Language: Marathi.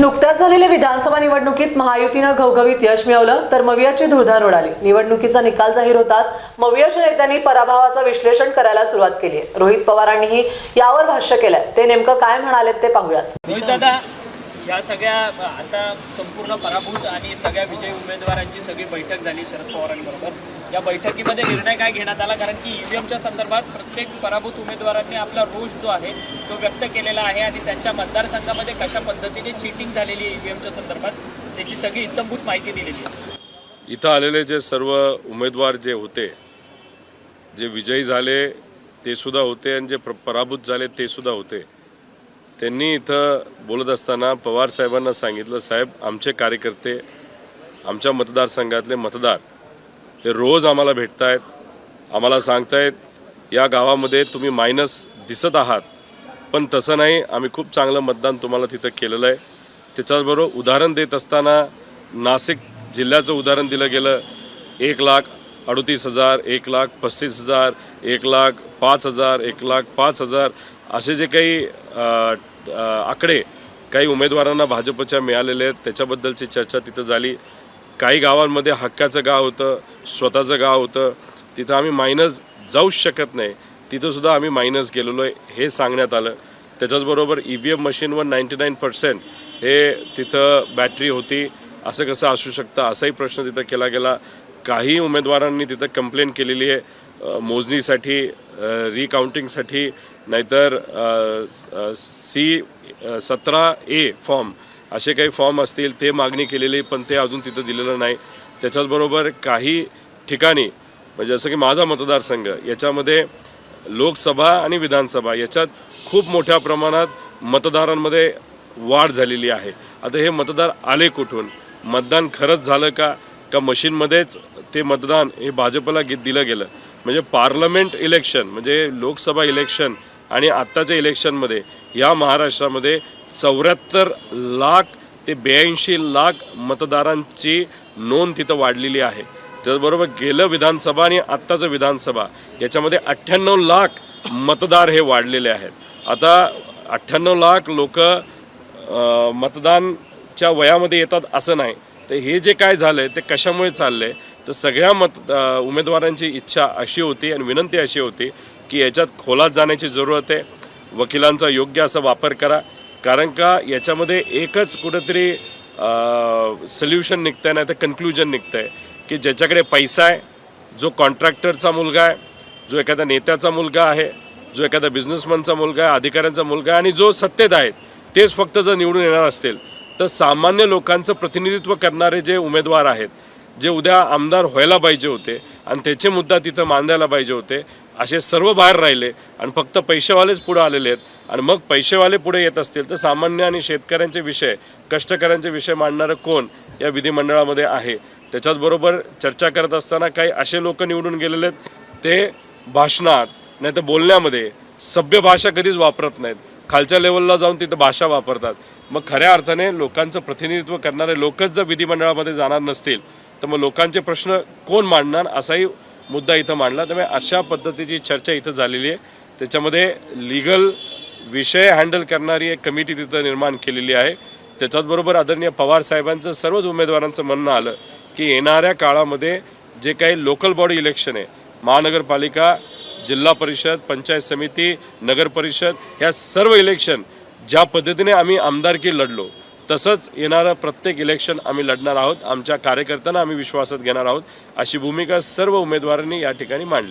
नुकत्याच झालेल्या विधानसभा निवडणुकीत महायुतीनं घवघवीत यश मिळवलं तर मवियाची धुळधार उडाली. निवडणुकीचा निकाल जाहीर होताच मवियाच्या नेत्यांनी पराभवाचं विश्लेषण करायला सुरुवात केली. आहे रोहित पवारांनीही यावर भाष्य केलंय. ते नेमकं काय म्हणालेत ते पाहूयात. दादा या सगळ्या आता संपूर्ण पराभूत आणि सगळ्या विजयी उमेदवारांची सगळी बैठक झाली शरद पवारांबरोबर. या बैठकीमध्ये निर्णय काय घेण्यात आला? कारण की ईव्हीएमच्या संदर्भात प्रत्येक पराभूत उमेदवारांनी आपला रोष जो आहे तो व्यक्त केलेला आहे आणि त्यांच्या मतदारसंघामध्ये कशा पद्धतीने चिटिंग झालेली आहे ईव्हीएमच्या संदर्भात त्याची सगळी इत्तमभूत माहिती दिलेली आहे. इथं आलेले जे सर्व उमेदवार जे होते जे विजयी झाले ते सुद्धा होते आणि जे प्र पराभूत झाले ते सुद्धा होते. त्यांनी इथं बोलत असताना पवार साहेबांना सांगितलं साहेब आमचे कार्यकर्ते आमच्या मतदारसंघातले मतदार हे रोज आम्हाला भेटत आहेत आम्हाला सांगतायत या गावामध्ये तुम्ही मायनस दिसत आहात. पण तसं नाही आम्ही खूप चांगलं मतदान तुम्हाला तिथं केलेलं आहे. त्याच्याचबरोबर उदाहरण देत असताना नाशिक जिल्ह्याचं उदाहरण दिलं गेलं. एक लाख अडतीस हजार एक लाख पस्तीस हजार एक लाख पाच हजार एक लाख पाच हजार असे जे काही आकडे काही उमेदवारांना भाजपच्या मिळालेले आहेत त्याच्याबद्दलची चर्चा तिथं झाली. काही गावांमध्ये हक्काचं गाव होतं स्वतःचं गाव होतं. तिथं आम्ही मायनस जाऊच शकत नाही. तिथंसुद्धा आम्ही मायनस गेलेलो आहे हे सांगण्यात आलं. त्याच्याचबरोबर ई व्ही एम मशीनवर नाईंटी नाईन पर्सेंट हे तिथं बॅटरी होती. असं कसं असू शकतं? असाही प्रश्न तिथं केला गेला. काही उमेदवारांनी तिथं कंप्लेंट केलेली आहे. मोजणीसाठी रिकाउंटिंगसाठी नाहीतर सी सतरा ए फॉर्म असे काही फॉर्म असतील ते मागणी केलेली पण ते अजून तिथं दिलेलं नाही. त्याच्याचबरोबर काही ठिकाणी म्हणजे जसं की माझा मतदारसंघ याच्यामध्ये लोकसभा आणि विधानसभा याच्यात खूप मोठ्या प्रमाणात मतदारांमध्ये वाढ झालेली आहे. आता हे मतदार आले कुठून? मतदान खरंच झालं का? का मशीनमध्येच ते मतदान हे भाजपला गे दिलं गेलं? म्हणजे पार्लमेंट इलेक्शन म्हणजे लोकसभा इलेक्शन आणि आत्ताच्या इलेक्शनमध्ये या महाराष्ट्रामध्ये चौऱ्याहत्तर लाख ते ब्याऐंशी लाख मतदारांची नोंद तिथं वाढलेली आहे. त्याचबरोबर गेलं विधानसभा आणि आत्ताचं विधानसभा याच्यामध्ये अठ्ठ्याण्णव लाख मतदार हे वाढलेले आहेत. आता अठ्ठ्याण्णव लाख लोक मतदानच्या वयामध्ये येतात असं नाही. तर हे जे काय झालं आहे ते कशामुळे चाललं आहे तर सगळ्या मत उमेदवारांची इच्छा अशी होती आणि विनंती अशी होती की याच्यात खोलात जाण्याची जरूरत आहे. वकिलांचा योग्य असा वापर करा. कारण का याच्यामध्ये एकच कुठंतरी सोल्युशन निघतं आहे नाही तर कन्क्लुजन निघतं आहे की ज्याच्याकडे पैसा आहे जो कॉन्ट्रॅक्टरचा मुलगा आहे जो एखाद्या नेत्याचा मुलगा आहे जो एखाद्या बिझनेसमॅनचा मुलगा आहे अधिकाऱ्यांचा मुलगा आहे आणि जो सत्तेत आहेत तेच फक्त जर निवडून येणार असतील तर सामान्य लोकांचं प्रतिनिधित्व करणारे जे उमेदवार आहेत जे उद्या आमदार व्हायला पाहिजे होते आणि त्याचे मुद्दा तिथं मांडायला पाहिजे होते असे सर्व बाहेर राहिले आणि फक्त पैसेवालेच पुढे आलेले आहेत. आणि मग पैसेवाले पुढे येत असतील तर सामान्य आणि शेतकऱ्यांचे विषय कष्टकऱ्यांचे विषय मांडणारं कोण या विधिमंडळामध्ये आहे? त्याच्याचबरोबर चर्चा करत असताना काही असे लोक निवडून गेलेले आहेत ते भाषणात नाही तर बोलण्यामध्ये सभ्य भाषा कधीच वापरत नाहीत. खालच्या लेवलला जाऊन तिथं भाषा वापरतात. मग खऱ्या अर्थाने लोकांचं प्रतिनिधित्व करणारे लोकच जर विधिमंडळामध्ये जाणार नसतील तर मग लोकांचे प्रश्न कोण मांडणार? असाही मुद्दा इथं मांडला. त्यामुळे अशा पद्धतीची चर्चा इथं झालेली आहे. त्याच्यामध्ये लिगल विषय हँडल करणारी एक कमिटी तिथं निर्माण केलेली आहे. त्याच्याचबरोबर आदरणीय पवार साहेबांचं सर्वच उमेदवारांचं म्हणणं आलं की येणाऱ्या काळामध्ये जे काही लोकल बॉडी इलेक्शन आहे महानगरपालिका जिल्हा परिषद पंचायत समिती नगर परिषद ह्या सर्व इलेक्शन ज्या पद्धतीने आम्ही आमदारकी लढलो तसंच येणारं प्रत्येक इलेक्शन आम्ही लढणार आहोत. आमच्या कार्यकर्त्यांना आम्ही विश्वासात घेणार आहोत. अशी भूमिका सर्व उमेदवारांनी या ठिकाणी मांडली.